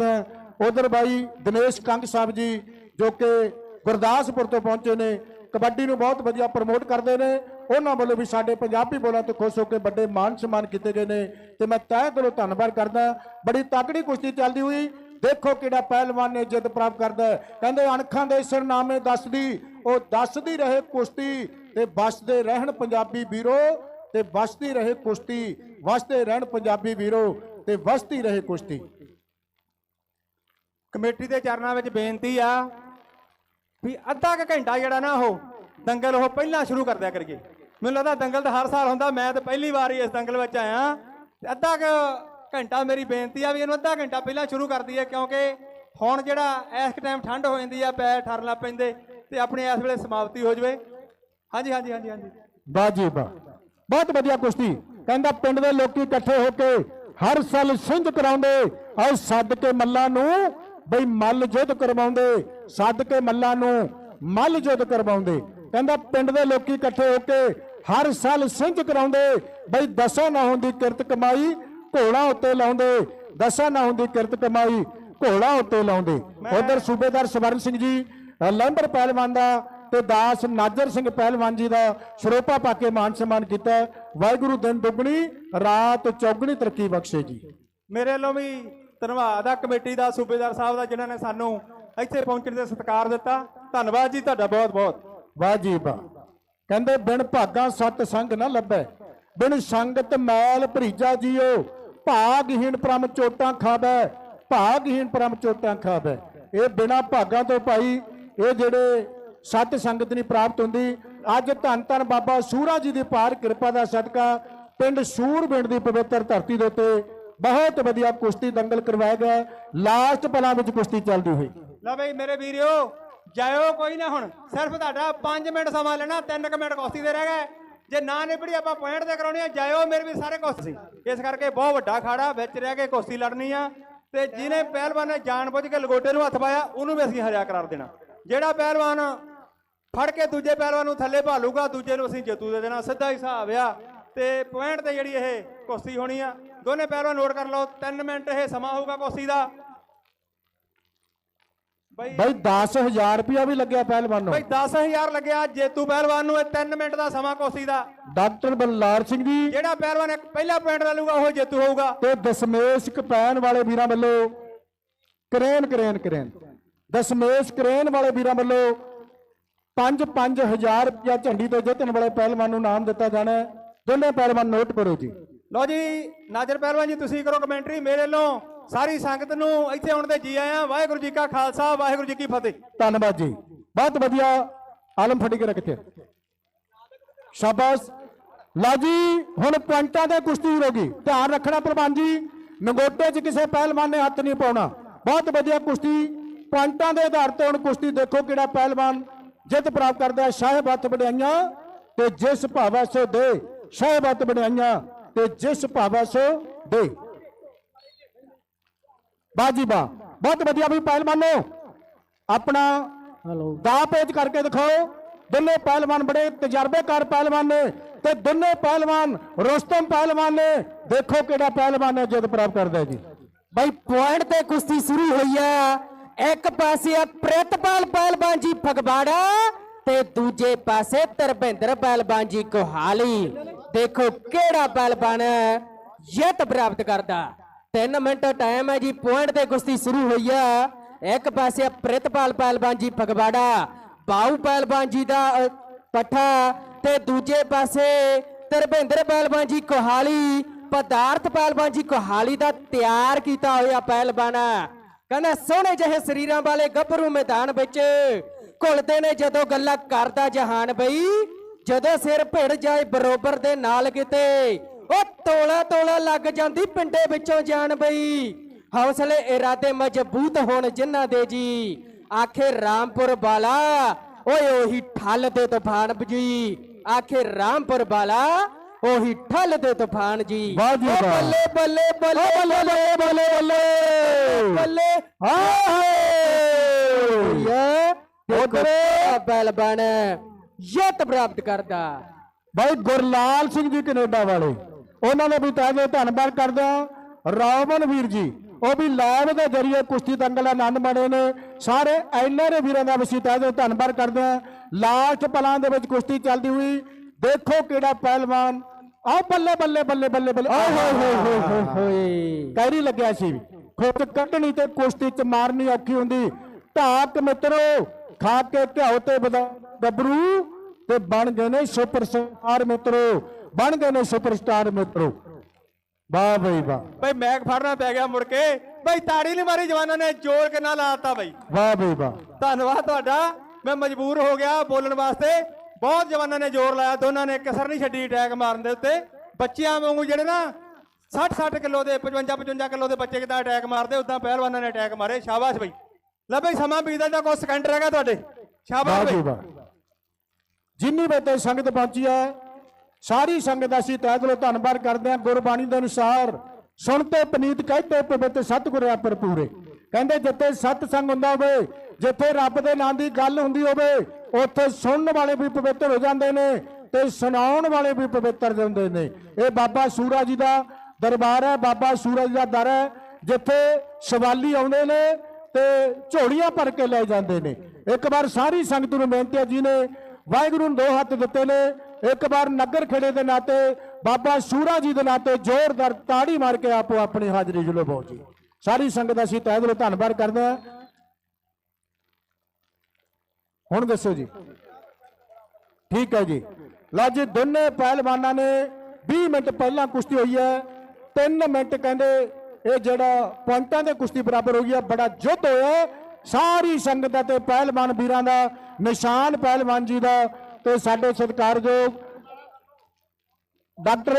ਕਰਦਾ ਉਧਰ ਬਾਈ ਦਿਨੇਸ਼ ਕੰਗ ਸਾਹਿਬ ਜੀ, ਜੋ ਕਿ ਗੁਰਦਾਸਪੁਰ ਤੋਂ ਪਹੁੰਚੇ ਨੇ, ਕਬੱਡੀ ਨੂੰ ਬਹੁਤ ਵਧੀਆ ਪ੍ਰਮੋਟ ਕਰਦੇ ਨੇ। ਉਹਨਾਂ ਵੱਲੋਂ ਵੀ ਸਾਡੇ ਪੰਜਾਬੀ ਬੋਲਾਂ ਤੋਂ ਖੁਸ਼ ਹੋ ਕੇ ਵੱਡੇ ਮਾਨ ਸਨਮਾਨ ਕੀਤੇ ਗਏ ਨੇ। ਤੇ ਮੈਂ ਤਹਿ ਦਿਲੋਂ ਧੰਨਵਾਦ ਕਰਦਾ ਬੜੀ ਤਾਕੜੀ ਕੁਸ਼ਤੀ ਚੱਲਦੀ ਹੋਈ, ਦੇਖੋ ਕਿਹੜਾ ਪਹਿਲਵਾਨ ਨੇ ਜਿੱਤ ਪ੍ਰਾਪਤ ਕਰਦਾ ਕਹਿੰਦੇ ਅਣਖਾਂ ਦੇ ਸਰਨਾਮੇ ਦੱਸਦੀ, ਉਹ ਦੱਸਦੀ ਰਹੇ ਕੁਸ਼ਤੀ ਤੇ ਬਸਦੇ ਰਹਿਣ ਪੰਜਾਬੀ ਵੀਰੋ, ਤੇ ਵਸਦੀ ਰਹੇ ਕੁਸ਼ਤੀ, ਵਸਦੇ ਰਹਿਣ ਪੰਜਾਬੀ ਵੀਰੋ, ਤੇ ਵਸਦੀ ਰਹੇ ਕੁਸ਼ਤੀ। ਕਮੇਟੀ ਦੇ ਚਰਨਾਂ ਵਿੱਚ ਬੇਨਤੀ ਆ ਵੀ ਅੱਧਾ ਕੁ ਘੰਟਾ ਜਿਹੜਾ ਨਾ ਉਹ ਦੰਗਲ ਉਹ ਪਹਿਲਾਂ ਸ਼ੁਰੂ ਕਰ ਦਿਆ ਕਰੀਏ। ਮੈਨੂੰ ਲੱਗਦਾ ਦੰਗਲ ਤਾਂ ਹਰ ਸਾਲ ਹੁੰਦਾ, ਮੈਂ ਤਾਂ ਪਹਿਲੀ ਵਾਰ ਹੀ ਇਸ ਦੰਗਲ ਵਿੱਚ ਆਇਆ। ਤੇ ਅੱਧਾ ਕੁ ਘੰਟਾ ਮੇਰੀ ਬੇਨਤੀ ਆ ਵੀ ਇਹਨੂੰ ਅੱਧਾ ਘੰਟਾ ਪਹਿਲਾਂ ਸ਼ੁਰੂ ਕਰ ਦਈਏ ਕਿਉਂਕਿ ਹੁਣ ਜਿਹੜਾ ਇਸ ਟਾਈਮ ਠੰਡ ਹੋ ਜਾਂਦੀ ਆ, ਪੈਰ ਠਰਨ ਲੱਗ ਪੈਂਦੇ ਤੇ ਆਪਣੀ ਇਸ ਵੇਲੇ ਸਮਾਪਤੀ ਹੋ ਜਵੇ। ਹਾਂਜੀ ਹਾਂਜੀ ਹਾਂਜੀ ਹਾਂਜੀ। ਵਾਹ ਜੀ ਵਾਹ। ਬਹੁਤ ਵਧੀਆ ਕੁਸ਼ਤੀ। ਕਹਿੰਦਾ ਪਿੰਡ ਦੇ ਲੋਕੀ ਇਕੱਠੇ ਹੋ ਕੇ ਹਰ ਸਾਲ ਸਿੰਝ ਕਰਾਉਂਦੇ ਆਓ ਸੱਦ ਕੇ ਮੱਲਾਂ ਨੂੰ ਬਈ ਮੱਲ ਜੁੱਧ ਕਰਵਾਉਂਦੇ ਸੱਦ ਕੇ ਮੱਲਾਂ ਨੂੰ ਮੱਲ ਜੁੱਧ ਕਰਵਾਉਂਦੇ। ਕਹਿੰਦਾ ਪਿੰਡ ਦੇ ਲੋਕੀ ਇਕੱਠੇ ਹੋ ਕੇ ਹਰ ਸਾਲ ਸਿੰਝ ਕਰਾਉਂਦੇ। ਬਈ ਦਸਾਂ ਨਾ ਹੁੰਦੀ ਕਿਰਤ ਕਮਾਈ ਘੋੜਾ ਉੱਤੇ ਲਾਉਂਦੇ। ਦਸਾਂ ਨਾ ਹੁੰਦੀ ਕਿਰਤ ਕਮਾਈ ਘੋੜਾ ਉੱਤੇ ਲਾਉਂਦੇ। ਉਧਰ ਸੂਬੇਦਾਰ ਸਵਰਨ ਸਿੰਘ ਜੀ ਲੰਬਰ ਪਹਿਲਵਾਨ ਦਾ ਤੇ ਦਾਸ ਨਾਜਰ ਸਿੰਘ ਪਹਿਲਵਾਨ ਜੀ ਦਾ ਸਰੋਪਾ ਪਾ ਕੇ ਮਾਨ ਸਨਮਾਨ ਕੀਤਾ। ਵਾਹਿਗੁਰੂ ਦਿਨ ਦੁੱਗਣੀ ਰਾਤ ਚੌਗਣੀ ਤਰੱਕੀ ਬਖਸ਼ੇ ਜੀ। ਮੇਰੇ ਵੱਲੋਂ ਵੀ ਧੰਨਵਾਦ ਆ ਕਮੇਟੀ ਦਾ, ਸੂਬੇਦਾਰ ਸਾਹਿਬ ਦਾ, ਜਿਨ੍ਹਾਂ ਨੇ ਸਾਨੂੰ ਇੱਥੇ ਪਹੁੰਚਣ ਦਾ ਸਤਿਕਾਰ ਦਿੱਤਾ। ਧੰਨਵਾਦ ਜੀ, ਤੁਹਾਡਾ ਬਹੁਤ ਬਹੁਤ। ਵਾਹ ਜੀ ਵਾਹ। ਕਹਿੰਦੇ, ਬਿਨ ਭਾਗਾ ਸਤ ਸੰਗ ਨਾ ਲੱਭੈ, ਬਿਨ ਸੰਗਤ ਮੈਲ ਭਰੀਜਾ ਜੀਓ, ਭਾਗਹੀਣ ਪ੍ਰਮ ਚੋਟਾਂ ਖਾਵੈ ਭਾਗਹੀਣ ਪ੍ਰਮ ਚੋਟਾਂ ਖਾਵੈ ਇਹ ਬਿਨਾ ਭਾਗਾਂ ਤੋਂ ਭਾਈ, ਇਹ ਜਿਹੜੇ ਸਤ ਸੰਗਤ ਨਹੀਂ ਪ੍ਰਾਪਤ ਹੁੰਦੀ, ਅੱਜ ਧੰਨ ਧੰਨ ਬਾਬਾ ਸੂਰਾ ਜੀ ਦੀ ਪਾਰ ਕਿਰਪਾ ਦਾ ਸਦਕਾ, ਪਿੰਡ ਸੂਰਬਿੰਡ ਦੀ ਪਵਿੱਤਰ ਧਰਤੀ ਦੇ ਉੱਤੇ ਬਹੁਤ ਵਧੀਆ ਕੁਸ਼ਤੀ ਦੰਗਲ ਕਰਵਾਇਆ ਗਿਆ ਲਾਸਟ ਪਲਾਂ ਵਿੱਚ ਕੁਸ਼ਤੀ ਚੱਲਦੀ ਹੋਈ। ਲੈ ਬਈ ਮੇਰੇ ਵੀਰਿਓ, ਜਾਇਓ ਕੋਈ ਨਾ ਹੁਣ। ਸਿਰਫ ਤੁਹਾਡਾ 5 ਮਿੰਟ ਸਮਾਂ ਲੈਣਾ 3 ਮਿੰਟ ਕੁਸ਼ਤੀ ਦੇ ਰਹਿ ਗਏ। ਜੇ ਨਾ ਨਿਬੜੀ ਆਪਾਂ ਪੁਆਇੰਟ ਤੇ ਕਰਾਉਣੀ ਆ, ਜਾਇਓ ਮੇਰੇ ਵੀ ਸਾਰੇ ਕੁਸ਼ਤੀ। ਇਸ ਕਰਕੇ ਬਹੁਤ ਵੱਡਾ ਖਾੜਾ ਵਿੱਚ ਰਹਿ ਕੇ ਕੁਸ਼ਤੀ ਲੜਨੀ ਆ। ਤੇ ਜਿਹਨੇ ਪਹਿਲਵਾਨ ਨੇ ਜਾਣਬੁੱਝ ਕੇ ਲਗੋਟੇ ਨੂੰ ਹੱਥ ਪਾਇਆ, ਉਹਨੂੰ ਵੀ ਅਸੀਂ ਹਰਿਆ ਕਰਾਰ ਦੇਣਾ। ਜਿਹੜਾ ਪਹਿਲਵਾਨ ਫੜ ਕੇ ਦੂਜੇ ਪਹਿਲਵਾਨ ਨੂੰ ਥੱਲੇ ਭਾਲੂਗਾ, ਦੂਜੇ ਨੂੰ ਅਸੀਂ ਜੇਤੂ ਦੇ ਦੇਣਾ। ਸਿੱਧਾ ਹੀ ਹਿਸਾਬ ਆ। ਤੇ ਪੁਆਇੰਟ ਤੇ ਜਿਹੜੀ ਇਹ ਕੁਸ਼ਤੀ ਹੋਣੀ ਆ ਦੋਨੇ ਪਹਿਲਵਾਨ ਨੋਟ ਕਰ ਲਓ 3 ਮਿੰਟ ਇਹ ਸਮਾਂ ਹੋਊਗਾ ਕੁਸ਼ਤੀ ਦਾ। ਬਈ ਬਈ 10000 ਰੁਪਇਆ ਵੀ ਲੱਗਿਆ ਪਹਿਲਵਾਨ ਨੂੰ। ਬਈ 10000 ਲੱਗਿਆ ਜੇਤੂ ਪਹਿਲਵਾਨ ਨੂੰ ਇਹ 3 ਮਿੰਟ ਦਾ ਸਮਾਂ ਕੋਸੀ ਦਾ। ਡਾਕਟਰ ਬਲਲਾਰ ਸਿੰਘ ਜੀ। ਜਿਹੜਾ ਪਹਿਲਵਾਨ ਇੱਕ ਪਹਿਲਾ ਪੁਆਇੰਟ ਲੈ ਲੂਗਾ ਉਹ ਜੇਤੂ ਹੋਊਗਾ। ਤੇ ਦਸਮੇਸ਼ ਕਪੈਨ ਵਾਲੇ ਵੀਰਾਂ ਵੱਲੋਂ crane crane crane. Dasmesh crane ਵਾਲੇ ਵੀਰਾਂ ਵੱਲੋਂ 5-5000 ਰੁਪਇਆ ਝੰਡੀ ਤੋਂ ਜਿੱਤਣ ਵਾਲੇ ਪਹਿਲਵਾਨ ਨੂੰ ਨਾਮ ਦਿੱਤਾ ਜਾਣਾ। ਦੋਨੇ ਪਹਿਲਵਾਨ ਨੋਟ ਕਰੋ ਜੀ। ਲਓ ਜੀ, ਨਾਜਰ ਪਹਿਲਵਾਨ ਜੀ, ਤੁਸੀਂ ਕਰੋ ਕਮੈਂਟਰੀ, ਮੇਰੇ ਵੱਲੋਂ ਸਾਰੀ ਸੰਗਤ ਨੂੰ ਇੱਥੇ ਆਉਣ ਦੇ ਜੀ ਆਇਆਂ, ਵਾਹਿਗੁਰੂ ਜੀ ਕਾ ਖਾਲਸਾ, ਵਾਹਿਗੁਰੂ ਜੀ ਕੀ ਫਤਿਹ। ਧੰਨਵਾਦ ਜੀ। ਬਹੁਤ ਵਧੀਆ ਆਲਮ ਫੜੀ ਕੇ ਰੱਖਤੇ। ਸ਼ਾਬਾਸ਼। ਲਓ ਜੀ, ਹੁਣ ਪੁਆਇੰਟਾਂ ਤੇ ਕੁਸ਼ਤੀ ਹੋਗੀ ਧਿਆਨ ਰੱਖਣਾ ਪ੍ਰਬੰਧ ਜੀ, ਨਗੋਟੇ 'ਚ ਕਿਸੇ ਪਹਿਲਵਾਨ ਨੇ ਹੱਥ ਨਹੀਂ ਪਾਉਣਾ। ਬਹੁਤ ਵਧੀਆ ਕੁਸ਼ਤੀ। ਪੁਆਇੰਟਾਂ ਦੇ ਆਧਾਰ ਤੇ ਹੁਣ ਕੁਸ਼ਤੀ ਦੇਖੋ ਕਿਹੜਾ ਪਹਿਲਵਾਨ ਜਿੱਤ ਪ੍ਰਾਪਤ ਕਰਦਾ ਹੈ। ਸਾਹਿਬ ਹੱਥ ਵਡਿਆਈਆਂ ਤੇ ਜਿਸ ਭਾਵਾ ਸੋ ਦੇ ਸਾਹਿਬ ਹੱਥ ਵਡਿਆਈਆਂ। ਤੇ ਜਿਸ ਭਾਵਾ ਸੋ ਦੇ। ਬਾਜੀ ਬਾ ਬਹੁਤ ਵਧੀਆ ਵੀ ਪਹਿਲਵਾਨੋ ਆਪਣਾ ਹਲੋ। ਦਾ ਪੇਜ ਕਰਕੇ ਦਿਖਾਓ। ਦੋਨੇ ਪਹਿਲਵਾਨ ਬੜੇ ਤਜਰਬੇਕਾਰ ਪਹਿਲਵਾਨ ਨੇ ਤੇ ਦੋਨੇ ਪਹਿਲਵਾਨ ਰੁਸਤਮ ਪਹਿਲਵਾਨ ਨੇ। ਦੇਖੋ ਕਿਹੜਾ ਪਹਿਲਵਾਨ ਨੇ ਜਿੱਤ ਪ੍ਰਾਪਤ ਕਰਦਾ ਜੀ। ਬਈ ਪੁਆਇੰਟ ਤੇ ਕੁਸ਼ਤੀ ਸ਼ੁਰੂ ਹੋਈ ਆ ਇੱਕ ਪਾਸੇ ਆ ਪ੍ਰਿਤਪਾਲ ਪਹਿਲਵਾਨ ਜੀ ਫਗਵਾੜਾ ਤੇ ਦੂਜੇ ਪਾਸੇ ਤਰਬਿੰਦਰ ਪਹਿਲਵਾਨ ਜੀ ਕੋਹਾਲੀ। ਦੇਖੋ ਕਿਹੜਾ ਪਹਿਲਵਾਨ ਜਿੱਤ ਪ੍ਰਾਪਤ ਕਰਦਾ। 3 ਮਿੰਟ ਟਾਈਮ ਹੈ ਜੀ ਪੁਆਇੰਟ ਤੇ ਕੁਸ਼ਤੀ ਸ਼ੁਰੂ ਹੋਈ ਆ। ਇੱਕ ਪਾਸੇ ਪ੍ਰਿਤਪਾਲ ਪਹਿਲਵਾਨ ਜੀ ਫਗਵਾੜਾ ਬਾਉ ਪਹਿਲਵਾਨ ਜੀ ਦਾ ਪੱਠਾ ਤੇ ਦੂਜੇ ਪਾਸੇ ਤਰਬਿੰਦਰ ਪਹਿਲਵਾਨ ਜੀ ਕੋਹਾਲੀ, ਪਦਾਰਥ ਪਹਿਲਵਾਨ ਜੀ ਕੋਹਾਲੀ ਦਾ ਤਿਆਰ ਕੀਤਾ ਹੋਇਆ ਪਹਿਲਵਾਨ। ਕਹਿੰਦਾ, ਸੋਹਣੇ ਜਿਹੇ ਸਰੀਰਾਂ ਵਾਲੇ ਗੱਭਰੂ ਮੈਦਾਨ ਵਿੱਚ ਘੁਲਦੇ ਨੇ ਜਦੋਂ ਗੱਲਾਂ ਕਰਦਾ ਜਹਾਨ ਬਈ ਜਦੋਂ ਸਿਰ ਭਿੜ ਜਾਏ ਬਰੋਬਰ ਦੇ ਨਾਲ ਕਿਤੇ ਉਹ ਤੋਲਾ ਤੋਲਾ ਲੱਗ ਜਾਂਦੀ ਪਿੰਡੇ ਵਿੱਚੋਂ ਜਾਨ ਬਈ। ਹੌਸਲੇ ਇਰਾਦੇ ਮਜ਼ਬੂਤ ਹੋਣ ਜਿਨ੍ਹਾਂ ਦੇ ਜੀ। ਆਖੇ ਰਾਮਪੁਰ ਬਾਲਾ ਓਏ ਉਹੀ ਠੱਲ ਦੇ ਤੂਫਾਨ ਬਜੀ ਆਖੇ ਰਾਮਪੁਰ ਬਾਲਾ ਉਹੀ ਠੱਲ ਦੇ ਤੂਫਾਨ ਜੀ। ਜੀ। ਬੱਲੇ ਬੱਲੇ ਬੱਲੇ ਬੱਲੇ ਬੱਲੇ ਬੱਲੇ ਬੱਲੇ ਹਾਏ ਉਧਰ ਬੈਲ ਬਣ। ਯਤ ਪ੍ਰਾਪਤ ਕਰਦਾ। ਭਾਈ ਗੁਰਲਾਲ ਸਿੰਘ ਜੀ ਕੈਨੇਡਾ ਵਾਲੇ ਉਹਨਾਂ ਨੇ ਵੀ ਤਹਿ ਧੰਨਵਾਦ ਕਰਦਾ। ਰਾਵਨ ਵੀਰ ਜੀ ਉਹ ਵੀ ਲਾਈਵ ਦੇ ਜਰੀਏ ਕੁਸ਼ਤੀ ਦੰਗਲ ਦਾ ਆਨੰਦ ਮਾਣੇ ਨੇ। ਸਾਰੇ ਐਨਆਰਏ ਵੀਰਾਂ ਦਾ ਵਸੀ ਤਹਿ ਦਿਲੋਂ ਧੰਨਵਾਦ ਕਰਦੇ ਆ। ਲਾਸਟ ਪਲਾਂ ਦੇ ਵਿੱਚ ਕੁਸ਼ਤੀ ਚੱਲਦੀ ਹੋਈ ਦੇਖੋ ਕਿਹੜਾ ਪਹਿਲਵਾਨ। ਆਹ ਬੱਲੇ ਬੱਲੇ ਬੱਲੇ ਬੱਲੇ ਬੱਲੇ। ਆਹ ਹੋਏ ਹੋਏ ਹੋਏ ਹੋਏ ਕਹਿਰੀ ਲੱਗਿਆ ਸੀ। ਖੁੱਟ ਕੱਢਣੀ ਤੇ ਕੁਸ਼ਤੀ ਚ ਮਾਰਨੀ ਔਖੀ ਹੁੰਦੀ। ਢਾਕ ਮਿੱਤਰੋ ਖਾ ਕੇ ਘਿਓ ਤੇ ਬਦਾ- ਗੱਭਰੂ ਤੇ ਬਣ ਗਏ ਨੇ ਸੁਪਰਸਟਾਰ ਮਿੱਤਰੋ ਬਣ ਗਏ ਨੇ ਸੁਪਰਸਟਾਰ ਮਿੱਤਰੋ। ਵਾਹ ਬਈ ਵਾਹ। ਬਈ ਮੈਕ ਫੜਨਾ ਪੈ ਗਿਆ ਮੁੜ ਕੇ। ਬਈ ਤਾੜੀ ਨਹੀਂ ਮਾਰੀ ਜਵਾਨਾਂ ਨੇ ਜੋਰ ਕਿੰਨਾ ਲਾਤਾ ਬਈ। ਵਾਹ ਬਈ ਵਾਹ। ਧੰਨਵਾਦ ਤੁਹਾਡਾ ਮੈਂ ਮਜਬੂਰ ਹੋ ਗਿਆ ਬੋਲਣ ਵਾਸਤੇ। ਬਹੁਤ ਜਵਾਨਾਂ ਨੇ ਜ਼ੋਰ ਲਾਇਆ ਦੋਨਾਂ ਨੇ ਕਸਰ ਨਹੀਂ ਛੱਡੀ ਅਟੈਕ ਮਾਰਨ ਦੇ ਉੱਤੇ। ਬੱਚਿਆਂ ਵਾਂਗੂ ਜਿਹੜੇ ਨਾ 60 60 ਕਿਲੋ ਦੇ 55 55 ਕਿਲੋ ਦੇ ਬੱਚੇ ਕਿਦਾਂ ਅਟੈਕ ਮਾਰਦੇ ਉਦਾਂ ਪਹਿਲਵਾਨਾਂ ਨੇ ਅਟੈਕ ਮਾਰੇ। ਸ਼ਾਬਾਸ਼ ਬਈ। ਲੈ ਬਈ ਸਮਾਂ ਬੀਤਦਾ ਜਾਂ ਕੁਝ ਸਕਿੰਟ ਰਹਿ ਗਿਆ ਤੁਹਾਡੇ। ਸ਼ਾਬਾਸ਼। ਜੀ ਬਈ ਵਾਹ ਜਿੰਨੀ ਬਤੇ ਸੰਗਤ ਪਹੁੰਚੀ ਹੈ, ਸਾਰੀ ਸੰਗਤ ਦਾ ਅਸੀਂ ਤਹਿ ਦਿਲੋਂ ਧੰਨਵਾਦ ਕਰਦੇ ਹਾਂ। ਗੁਰਬਾਣੀ ਦੇ ਅਨੁਸਾਰ ਸੁਣਤੇ ਪਨੀਤ ਕਹਿਤੇ ਪਵਿੱਤ ਸਤਿਗੁਰ ਪਰ ਪੂਰੇ ਕਹਿੰਦੇ ਜਿੱਥੇ ਸਤ ਸੰਗ ਹੁੰਦਾ ਹੋਵੇ, ਜਿੱਥੇ ਰੱਬ ਦੇ ਨਾਂ ਦੀ ਗੱਲ ਹੁੰਦੀ ਹੋਵੇ, ਉੱਥੇ ਸੁਣਨ ਵਾਲੇ ਵੀ ਪਵਿੱਤਰ ਹੋ ਜਾਂਦੇ ਨੇ ਤੇ ਸੁਣਾਉਣ ਵਾਲੇ ਵੀ ਪਵਿੱਤਰ ਹੁੰਦੇ ਨੇ। ਇਹ ਬਾਬਾ ਸੂਰਾ ਜੀ ਦਾ ਦਰਬਾਰ ਹੈ, ਬਾਬਾ ਸੂਰਾ ਜੀ ਦਾ ਦਰ ਹੈ, ਜਿੱਥੇ ਸ਼ਵਾਲੀ ਆਉਂਦੇ ਨੇ ਤੇ ਝੋਲੀਆਂ ਭਰ ਕੇ ਲੈ ਜਾਂਦੇ ਨੇ। ਇੱਕ ਵਾਰ ਸਾਰੀ ਸੰਗਤ ਨੂੰ ਬੇਨਤੀ ਹੈ ਜੀ ਨੇ ਵਾਹਿਗੁਰੂ ਨੂੰ ਦੋ ਹੱਥ ਦਿੱਤੇ ਨੇ, ਇੱਕ ਵਾਰ ਨਗਰ ਖੇੜੇ ਦੇ ਨਾਤੇ, ਬਾਬਾ ਸੂਰਾ ਜੀ ਦੇ ਨਾਤੇ ਜ਼ੋਰਦਾਰ ਤਾੜੀ ਮਾਰ ਕੇ ਆਪੋ ਆਪਣੀ ਹਾਜ਼ਰੀ ਜੁਲੋ ਬਹੁਤ ਜੀ। ਸਾਰੀ ਸੰਗਤ ਦਾ ਅਸੀਂ ਤਹਿ ਦਿਲੋਂ ਧੰਨਵਾਦ ਕਰਦੇ ਹਾਂ। ਹੁਣ ਦੱਸੋ ਜੀ। ਠੀਕ ਹੈ ਜੀ। ਲਓ ਜੀ, ਦੋਨੇ ਪਹਿਲਵਾਨਾਂ ਨੇ 20 ਮਿੰਟ ਪਹਿਲਾਂ ਕੁਸ਼ਤੀ ਹੋਈ ਹੈ। 3 ਮਿੰਟ ਕਹਿੰਦੇ ਇਹ ਜਿਹੜਾ ਪੁਆਇੰਟਾਂ ਦੇ ਕੁਸ਼ਤੀ ਬਰਾਬਰ ਹੋਈ ਹੈ, ਬੜਾ ਜੁੱਧ ਹੋਇਆ ਸਾਰੀ ਸੰਗਤ ਦਾ ਤੇ ਪਹਿਲਵਾਨ ਵੀਰਾਂ ਦਾ, ਨਿਸ਼ਾਨ ਪਹਿਲਵਾਨ ਜੀ ਦਾ ਤੇ ਸਾਡੇ ਸਤਿਕਾਰਯੋਗ ਡਾਕਟਰ